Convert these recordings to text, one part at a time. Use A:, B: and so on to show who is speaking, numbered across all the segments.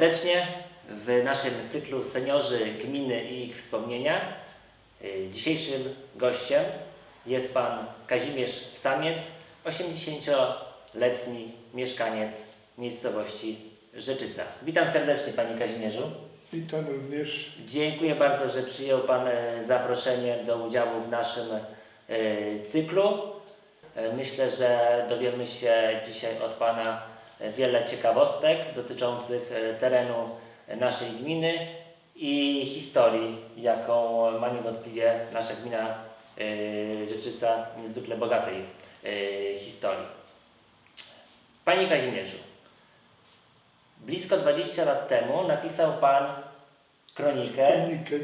A: Serdecznie w naszym cyklu Seniorzy Gminy i ich wspomnienia. Y, Dzisiejszym gościem jest Pan Kazimierz Samiec, 80-letni mieszkaniec miejscowości Rzeczyca. Witam serdecznie Panie Kazimierzu.
B: Witam również.
A: Dziękuję bardzo, że przyjął Pan e, zaproszenie do udziału w naszym e, cyklu. E, Myślę, że dowiemy się dzisiaj od Pana wiele ciekawostek dotyczących e, terenu naszej gminy i historii, jaką ma niewątpliwie nasza gmina e, Rzeczyca, niezwykle bogatej e, historii. Panie Kazimierzu, blisko 20 lat temu napisał Pan kronikę
B: Kronikę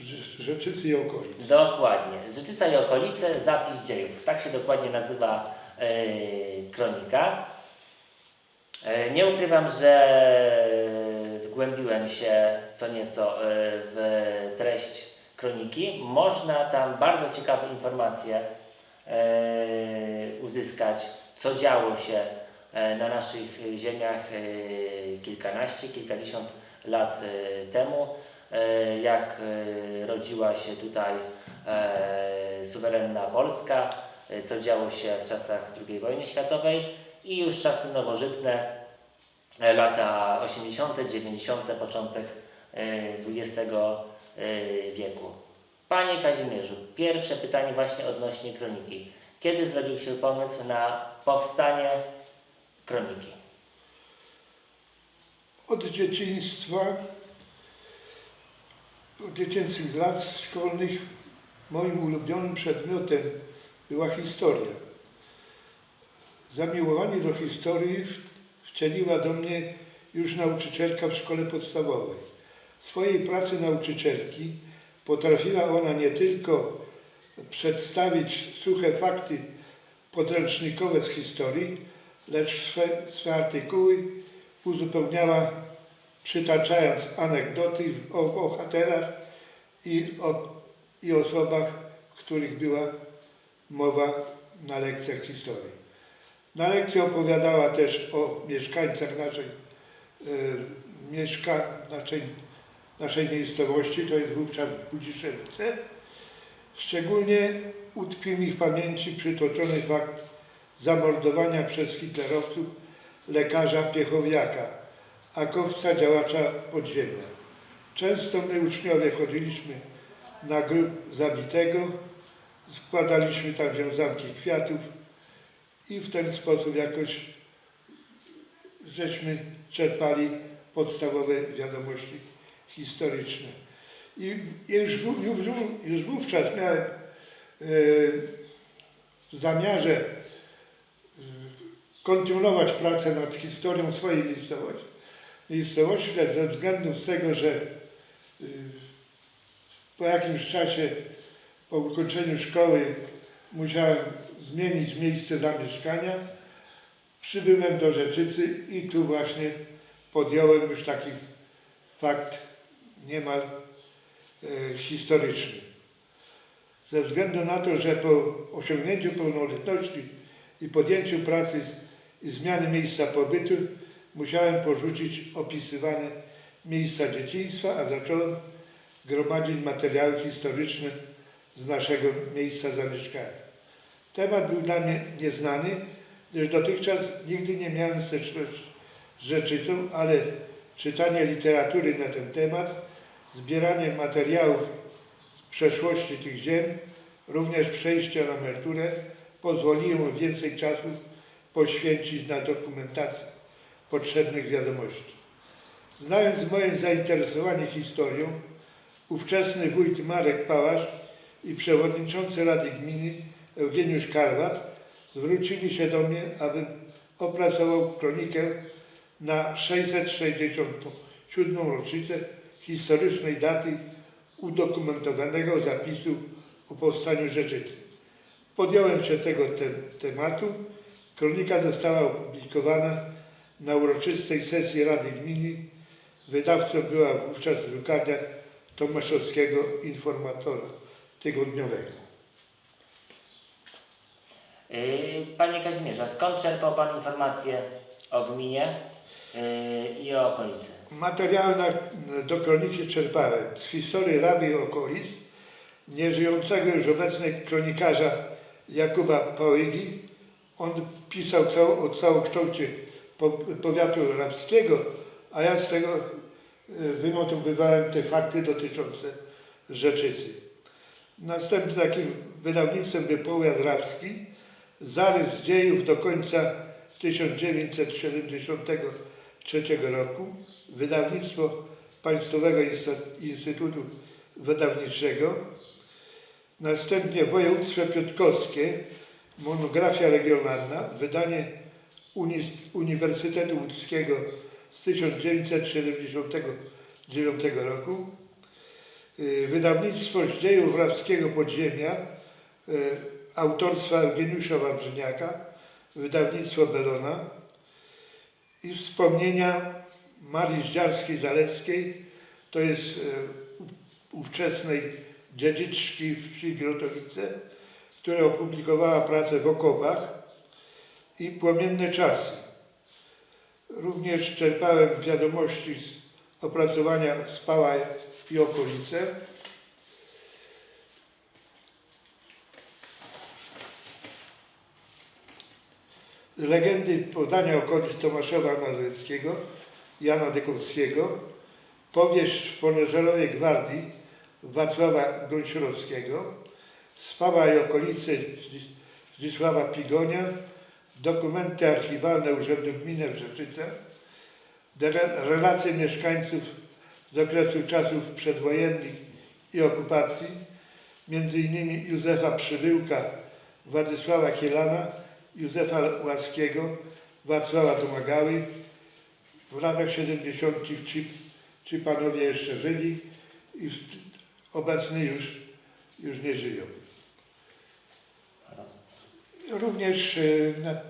B: Rze- Rzeczycy i okolic.
A: Dokładnie. Rzeczyca i okolice, zapis dziejów. Tak się dokładnie nazywa kronika. E, nie ukrywam, że wgłębiłem się co nieco e, w treść kroniki. Można tam bardzo ciekawe informacje e, uzyskać, co działo się e, na naszych ziemiach e, kilkanaście, kilkadziesiąt lat e, temu e, jak e, rodziła się tutaj e, suwerenna Polska, e, co działo się w czasach II wojny światowej i już czasy nowożytne, e, lata 80., 90., początek e, XX e, wieku. Panie Kazimierzu, pierwsze pytanie właśnie odnośnie kroniki. Kiedy zrodził się pomysł na powstanie kroniki?
B: Od dzieciństwa, od dziecięcych lat szkolnych moim ulubionym przedmiotem była historia. Zamiłowanie do historii wcieliła do mnie już nauczycielka w szkole podstawowej. W swojej pracy nauczycielki potrafiła ona nie tylko przedstawić suche fakty podręcznikowe z historii, lecz swe, swe artykuły uzupełniała przytaczając anegdoty o bohaterach i, o, i osobach, których była mowa na lekcjach historii. Na lekcji opowiadała też o mieszkańcach naszej, e, mieszka, naszej, naszej miejscowości, to jest wówczas Budziszewice. Szczególnie utkwił mi w pamięci przytoczony fakt zamordowania przez hitlerowców lekarza Piechowiaka, akowca działacza podziemia. Często my uczniowie chodziliśmy na grób zabitego, składaliśmy tam wiązanki kwiatów i w ten sposób jakoś żeśmy czerpali podstawowe wiadomości historyczne. I już, już, już wówczas miałem e, w zamiarze e, kontynuować pracę nad historią swojej miejscowości, miejscowości ze względu z tego, że y, po jakimś czasie, po ukończeniu szkoły musiałem zmienić miejsce zamieszkania, przybyłem do Rzeczycy i tu właśnie podjąłem już taki fakt niemal e, historyczny. Ze względu na to, że po osiągnięciu pełnoletności i podjęciu pracy i zmiany miejsca pobytu musiałem porzucić opisywane miejsca dzieciństwa, a zacząłem gromadzić materiały historyczne z naszego miejsca zamieszkania. Temat był dla mnie nieznany, gdyż dotychczas nigdy nie miałem styczności z Rzeczycą, ale czytanie literatury na ten temat, zbieranie materiałów z przeszłości tych ziem, również przejście na emeryturę pozwoliło więcej czasu poświęcić na dokumentację potrzebnych wiadomości. Znając moje zainteresowanie historią, ówczesny wójt Marek Pałasz i przewodniczący Rady Gminy Eugeniusz Karwat zwrócili się do mnie, abym opracował kronikę na 667. rocznicę historycznej daty udokumentowanego zapisu o powstaniu Rzeczycy. Podjąłem się tego te, tematu. Kronika została opublikowana na uroczystej sesji Rady Gminy. Wydawcą była wówczas drukarnia Tomaszowskiego Informatora Tygodniowego.
A: Yy, Panie Kazimierzu, a skąd czerpał Pan informacje o gminie? yy, i o okolicy.
B: Materiały do kroniki czerpałem z historii Raby i okolic, nieżyjącego już obecnie kronikarza Jakuba Pałygi. On pisał cał, o całokształcie po, powiatu rabskiego, a ja z tego y, wynotowywałem te fakty dotyczące Rzeczycy. Następnym takim wydawnictwem był powiat rabski, zarys dziejów do końca 1973 roku, wydawnictwo Państwowego Instytutu Wydawniczego, następnie województwo piotrkowskie, monografia regionalna, wydanie Uni- Uniwersytetu Łódzkiego z 1979 roku, Y, wydawnictwo dziejów rabskiego podziemia y, autorstwa Eugeniusza Wawrzyniaka, wydawnictwo Belona i wspomnienia Marii Zdziarskiej-Zaleckiej, to jest u- ówczesnej dziedziczki wsi Grotowice, która opublikowała pracę w okopach i Płomienne Czasy. Również czerpałem wiadomości z opracowania Spała i okolice. Legendy podania okolic Tomaszowa Mazowieckiego, Jana Dekowskiego, powieść Poleżelowej Gwardii Wacława Gąsiorowskiego, Spała i okolice Zdzis- Zdzisława Pigonia, dokumenty archiwalne Urzędu Gminy Dere- relacje mieszkańców z okresu czasów przedwojennych i okupacji, między innymi Józefa Przybyłka, Władysława Kielana, Józefa Łaskiego, Wacława Domagały. W latach 70. ci, ci panowie jeszcze żyli i obecnie już, już nie żyją. Również e, na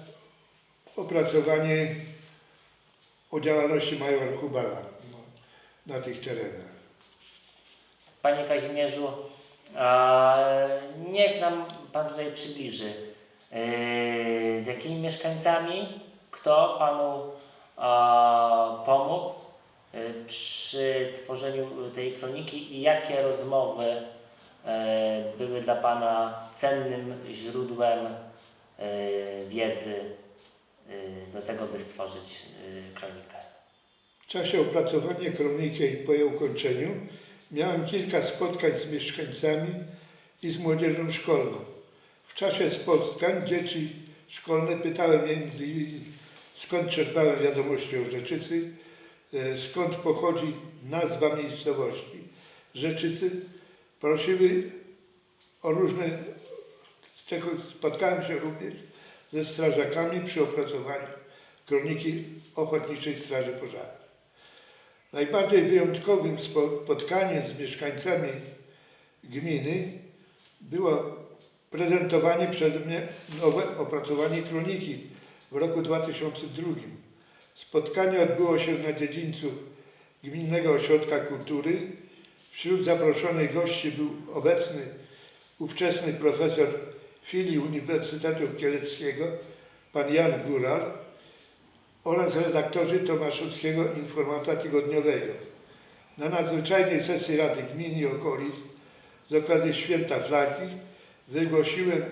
B: opracowanie o działalności majora Hubala no, na tych terenach.
A: Panie Kazimierzu, niech nam Pan tutaj przybliży, z jakimi mieszkańcami, kto Panu pomógł yy, przy tworzeniu tej kroniki i jakie rozmowy yy, były dla Pana cennym źródłem yy, wiedzy yy, do tego, by stworzyć yy, kronikę.
B: W czasie opracowania kroniki i po jej ukończeniu miałem kilka spotkań z mieszkańcami i z młodzieżą szkolną. W czasie spotkań dzieci szkolne pytały między innymi skąd czerpałem wiadomości o Rzeczycy, e, skąd pochodzi nazwa miejscowości Rzeczycy. Prosiły o różne, z spotkałem się również ze strażakami przy opracowaniu kroniki Ochotniczej Straży Pożarnej. Najbardziej wyjątkowym spotkaniem z mieszkańcami gminy było prezentowanie przeze mnie nowe opracowanie kroniki w roku 2002. Spotkanie odbyło się na dziedzińcu Gminnego Ośrodka Kultury. Wśród zaproszonych gości był obecny ówczesny profesor filii Uniwersytetu Kieleckiego, pan Jan Góral, oraz redaktorzy Tomaszowskiego Informata Tygodniowego. Na nadzwyczajnej sesji Rady Gmin i Okolic z okazji Święta Flagi wygłosiłem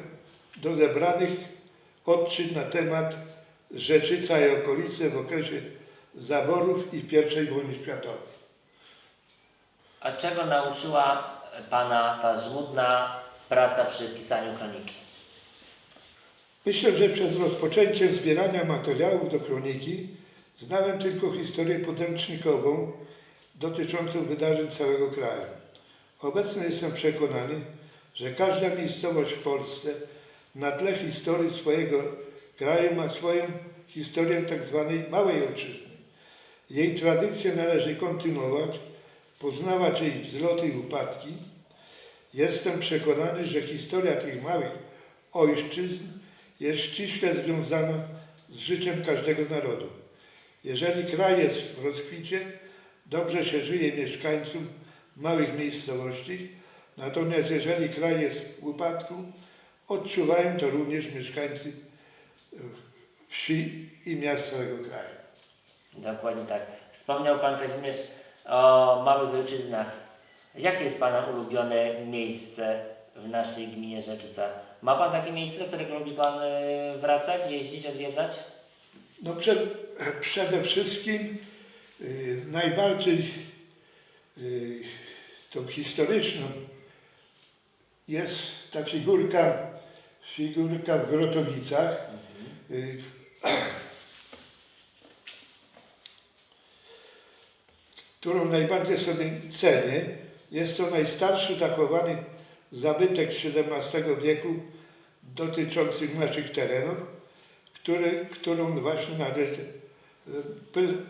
B: do zebranych odczyt na temat Rzeczyca i okolice w okresie zaborów i I wojny światowej.
A: A czego nauczyła Pana ta żmudna praca przy pisaniu kroniki?
B: Myślę, że przed rozpoczęciem zbierania materiałów do kroniki znałem tylko historię podręcznikową dotyczącą wydarzeń całego kraju. Obecnie jestem przekonany, że każda miejscowość w Polsce na tle historii swojego kraju ma swoją historię tzw. małej ojczyzny. Jej tradycję należy kontynuować, poznawać jej wzloty i upadki. Jestem przekonany, że historia tych małych ojczyzn jest ściśle związana z życiem każdego narodu. Jeżeli kraj jest w rozkwicie, dobrze się żyje mieszkańcom małych miejscowości, natomiast jeżeli kraj jest w upadku, odczuwają to również mieszkańcy e, wsi i miast całego kraju.
A: Dokładnie tak. Wspomniał Pan Kazimierz o małych ojczyznach. Jakie jest Pana ulubione miejsce w naszej gminie Rzeczyca? Ma Pan takie miejsce, do którego lubi Pan e, wracać, jeździć, odwiedzać?
B: No przed, przede wszystkim y, najbardziej y, tą historyczną jest ta figurka, figurka w Grotowicach. Y, którą najbardziej sobie cenię. Jest to najstarszy zachowany zabytek XVII wieku dotyczący naszych terenów, który, którą właśnie należy pil-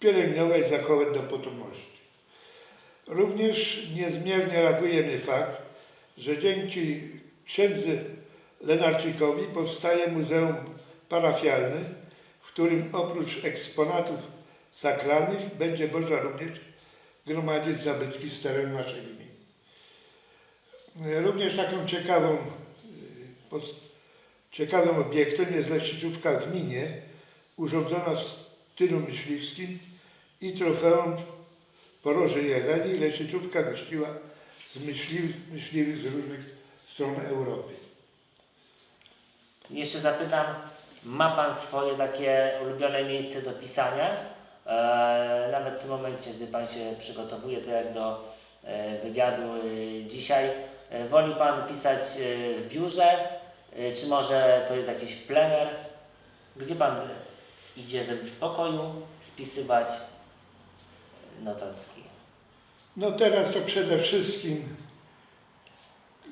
B: pielęgnować, zachować do potomności. Również niezmiernie raduje mnie fakt, że dzięki księdzy Lenarczykowi powstaje Muzeum Parafialne, w którym oprócz eksponatów sakralnych będzie można również gromadzić zabytki z terenu naszej gminy. Również taką ciekawą, ciekawym obiektem jest leśniczówka w gminie, urządzona w stylu myśliwskim i trofeum poroży Jeleni. Leśniczówka gościła z myśliw, myśliwych z różnych stron Europy.
A: Jeszcze zapytam, ma Pan swoje takie ulubione miejsce do pisania? E, nawet w tym momencie, gdy Pan się przygotowuje, to jak do e, wywiadu e, dzisiaj, e, woli Pan pisać e, w biurze, e, czy może to jest jakiś plener? Gdzie Pan idzie, żeby w spokoju spisywać notatki?
B: No teraz to przede wszystkim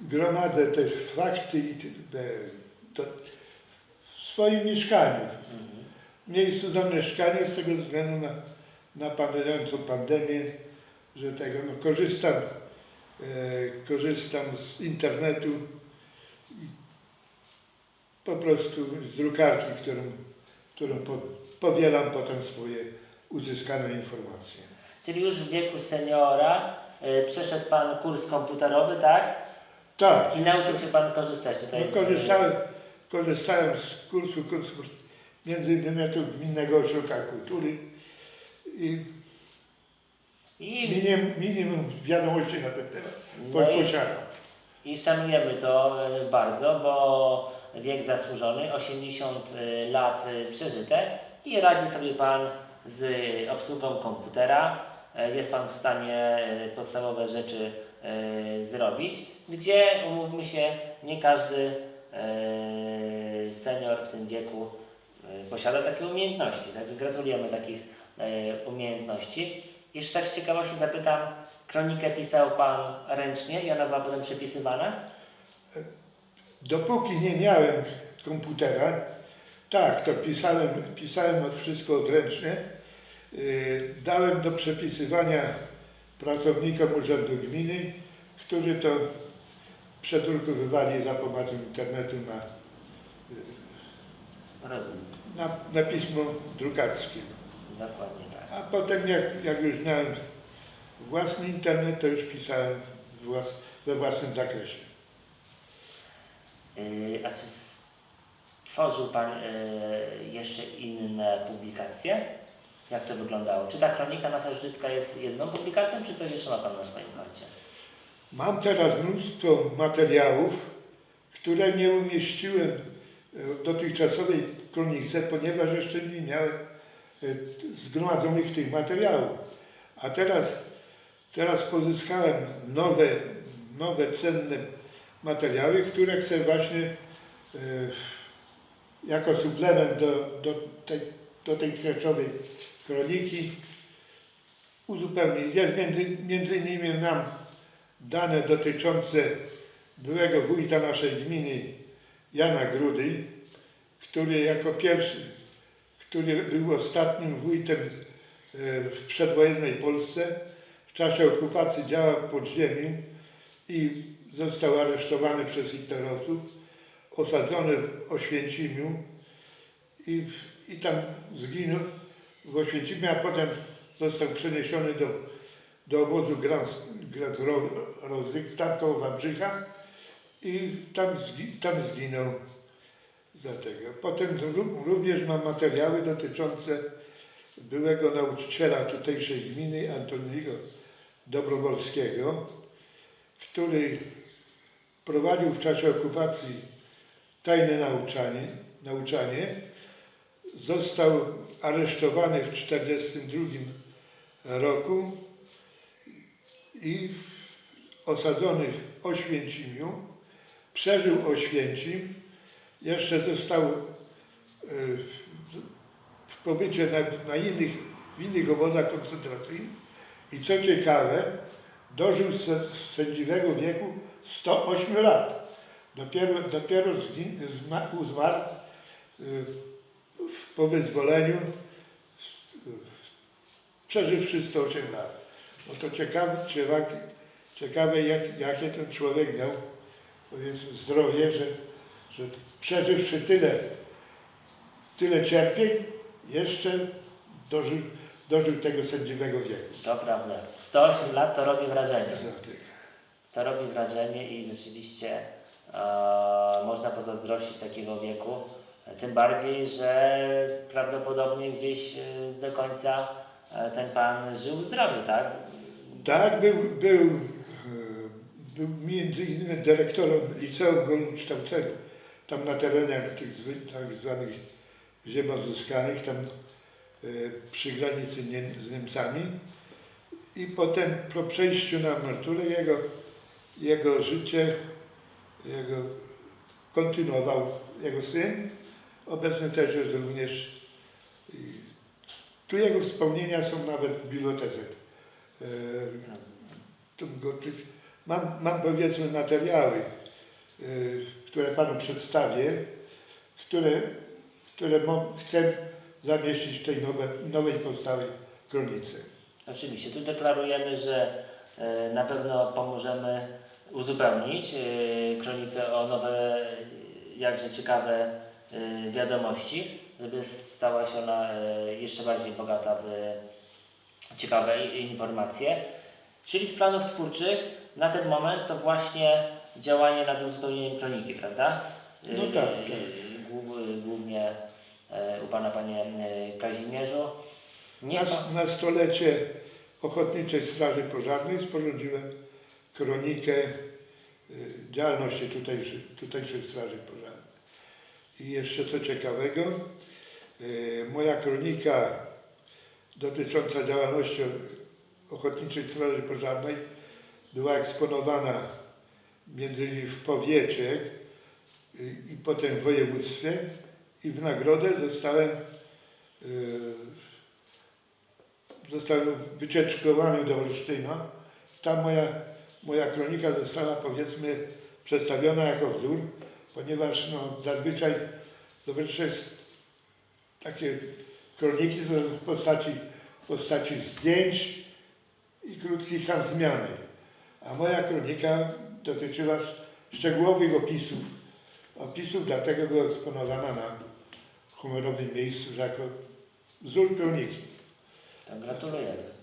B: gromadzę te fakty i te, to w swoim mieszkaniu. W miejscu zamieszkania z tego względu na, na panującą pandemię, że tego no, korzystam, e, korzystam z internetu i po prostu z drukarki, którą, którą po, powielam potem swoje uzyskane informacje.
A: Czyli już w wieku seniora e, przeszedł Pan kurs komputerowy, tak?
B: Tak,
A: I nauczył się Pan korzystać tutaj
B: No,
A: z...
B: korzystałem, korzystałem z kursu, kursu między innymi tu Gminnego Ośrodka Kultury i
A: I,
B: minimum, minimum wiadomości na ten temat
A: no i,
B: posiadam.
A: I szanujemy to e, bardzo, bo wiek zasłużony, 80 e, lat przeżyte i radzi sobie Pan z obsługą komputera. E, Jest Pan w stanie e, podstawowe rzeczy e, zrobić, gdzie umówmy się, nie każdy senior w tym wieku posiada takie umiejętności. Także gratulujemy takich umiejętności. Jeszcze tak z ciekawości zapytam, kronikę pisał Pan ręcznie i ona była potem przepisywana?
B: Dopóki nie miałem komputera, tak, to pisałem, pisałem od wszystko odręcznie. Yy, Dałem do przepisywania pracownikom Urzędu Gminy, którzy to przedrukowywali za pomocą internetu na,
A: Rozumiem.
B: na, na pismo drukarskie.
A: Dokładnie tak.
B: A potem jak, jak już miałem własny internet, to już pisałem włas, we własnym zakresie.
A: Yy, a czy stworzył Pan yy, jeszcze inne publikacje? Jak to wyglądało? Czy ta kronika nasza życka jest jedną publikacją, czy coś jeszcze ma Pan na swoim koncie?
B: Mam teraz mnóstwo materiałów, które nie umieściłem w dotychczasowej kronice, ponieważ jeszcze nie miałem e, zgromadzonych tych materiałów. A teraz, teraz pozyskałem nowe, nowe, cenne materiały, które chcę właśnie e, jako suplement do, do, tej, do tej kreczowej kroniki uzupełnić. Jest między, między innymi nam dane dotyczące byłego wójta naszej gminy Jana Grudy, który jako pierwszy, który był ostatnim wójtem e, w przedwojennej Polsce, w czasie okupacji działał w podziemiu i został aresztowany przez hitlerowców, osadzony w Oświęcimiu i, i tam zginął w Oświęcimiu, a potem został przeniesiony do do obozu Grand, Grand Ro- Rozwyk, tam koło Wałbrzycha i tam, tam zginął za tego. Potem ró- również mam materiały dotyczące byłego nauczyciela tutejszej gminy Antoniego Dobrowolskiego, który prowadził w czasie okupacji tajne nauczanie, nauczanie został aresztowany w 1942 roku i osadzony w Oświęcimiu. Przeżył Oświęcim, jeszcze został e, w pobycie na, na innych, w innych obozach koncentracyjnych i co ciekawe, dożył se- sędziwego wieku 108 lat. Dopiero, dopiero zmarł y, po wyzwoleniu, przeżywszy 108 lat. No to ciekawe, ciekawe, jak, jakie ten człowiek miał powiedzmy, zdrowie, że, że przeżywszy tyle, tyle cierpień, jeszcze dożył, dożył tego sędziwego wieku.
A: To prawda. 108 lat to robi wrażenie. To robi wrażenie i rzeczywiście e, można pozazdrościć takiego wieku. Tym bardziej, że prawdopodobnie gdzieś e, do końca e, ten pan żył w zdrowiu, tak?
B: Tak, był, był, e, był między innymi dyrektorem Liceum Golnokształcenia, tam na terenach tych tak zwanych ziem odzyskanych, tam przy granicy z Niemcami. I potem po przejściu na emeryturę jego, jego życie jego kontynuował jego syn. Obecny też jest również. Tu jego wspomnienia są nawet w bibliotece. E, mam, mam powiedzmy materiały, y, które Panu przedstawię, które, które chcę zamieścić w tej nowe, nowej powstałej kronice.
A: Oczywiście, tu deklarujemy, że e, na pewno pomożemy uzupełnić e, kronikę o nowe, e, jakże ciekawe e, wiadomości, żeby stała się ona e, jeszcze bardziej bogata w ciekawe informacje. Czyli z planów twórczych na ten moment to właśnie działanie nad uzupełnieniem kroniki, prawda? E,
B: No tak, tak.
A: głów- Głównie u Pana Panie Kazimierzu. Nie.
B: Na, na stolecie Ochotniczej Straży Pożarnej sporządziłem kronikę y, działalności tutejszych, tutejszych Straży Pożarnej. I jeszcze co ciekawego, y, moja kronika dotycząca działalności Ochotniczej Straży Pożarnej była eksponowana między innymi w powiecie y, i potem w województwie i w nagrodę zostałem y, zostałem wycieczkowany do Olsztyna. Tam moja, moja kronika została powiedzmy przedstawiona jako wzór, ponieważ no, zazwyczaj, jest takie kroniki w postaci, w postaci zdjęć i krótkich tam zmiany. A moja kronika dotyczyła szczegółowych opisów. Opisów, dlatego była eksponowana na honorowym miejscu jako wzór kroniki.
A: To gratulujemy.